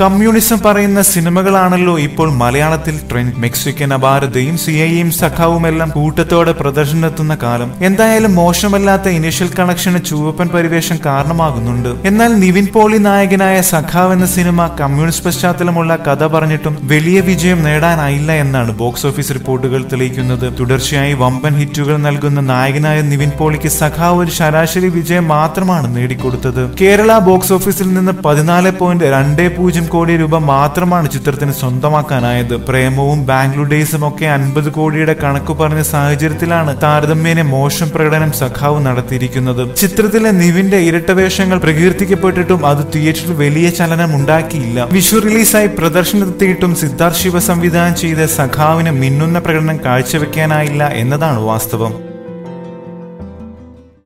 Communism പറയുന്ന സിനിമകളാണല്ലോ ഇപ്പോൾ മലയാളത്തിൽ ട്രെൻഡ് മെക്സിക്കൻ അപാരതയും സി ഐയും സഖാവുമെല്ലാം കൂട്ടത്തോടെ പ്രദർശനത്തുന്ന കാലം. എന്തായാലും മോശമല്ലാത്ത ഇനിഷ്യൽ കണക്ഷന് ചുവപ്പൻ പരിവേഷം കാരണമാകുന്നുണ്ട്. എന്നാൽ നിവിൻ പോളി നായകനായ സഖാവ് എന്ന സിനിമ കമ്മ്യൂണിസ്റ്റ് പശ്ചാത്തലമുള്ള കഥ പറഞ്ഞിട്ടും വലിയ വിജയം നേടാനായില്ല എന്നാണ് ബോക്സ് ഓഫീസ് റിപ്പോർട്ടുകൾ തെളിയിക്കുന്നത്. തുടർച്ചയായി വമ്പൻ ഹിറ്റുകൾ നൽകുന്ന നായകനായ നിവിൻ പോളിക്ക് സഖാവ് ഒരു ശരാശരി വിജയം മാത്രമാണ് നേടിക്കൊടുത്തത്. കേരള ബോക്സ് ഓഫീസിൽ നിന്ന് പതിനാല് പോയിന്റ് രണ്ട് പൂജ്യം കോടി രൂപ മാത്രമാണ് ചിത്രത്തിന് സ്വന്തമാക്കാനായത്. പ്രേമവും ബാംഗ്ലൂർ ഡേയ്സും ഒക്കെ അൻപത് കോടിയുടെ കണക്കു പറഞ്ഞ സാഹചര്യത്തിലാണ് താരതമ്യേന മോശം പ്രകടനം സഖാവ് നടത്തിയിരിക്കുന്നത്. ചിത്രത്തിലെ നിവിന്റെ ഇരട്ടവേഷങ്ങൾ പ്രകീർത്തിക്കപ്പെട്ടിട്ടും അത് തിയേറ്ററിൽ വലിയ ചലനം ഉണ്ടാക്കിയില്ല. വിഷു റിലീസായി പ്രദർശനത്തെത്തിയിട്ടും സിദ്ധാർത്ഥ് ശിവ സംവിധാനം ചെയ്ത സഖാവിന് മിന്നുന്ന പ്രകടനം കാഴ്ചവെക്കാനായില്ല എന്നതാണ് വാസ്തവം.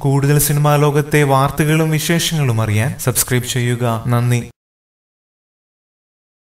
കൂടുതൽ സിനിമാ ലോകത്തെ വാർത്തകളും വിശേഷങ്ങളും അറിയാൻ സബ്സ്ക്രൈബ് ചെയ്യുക. നന്ദി.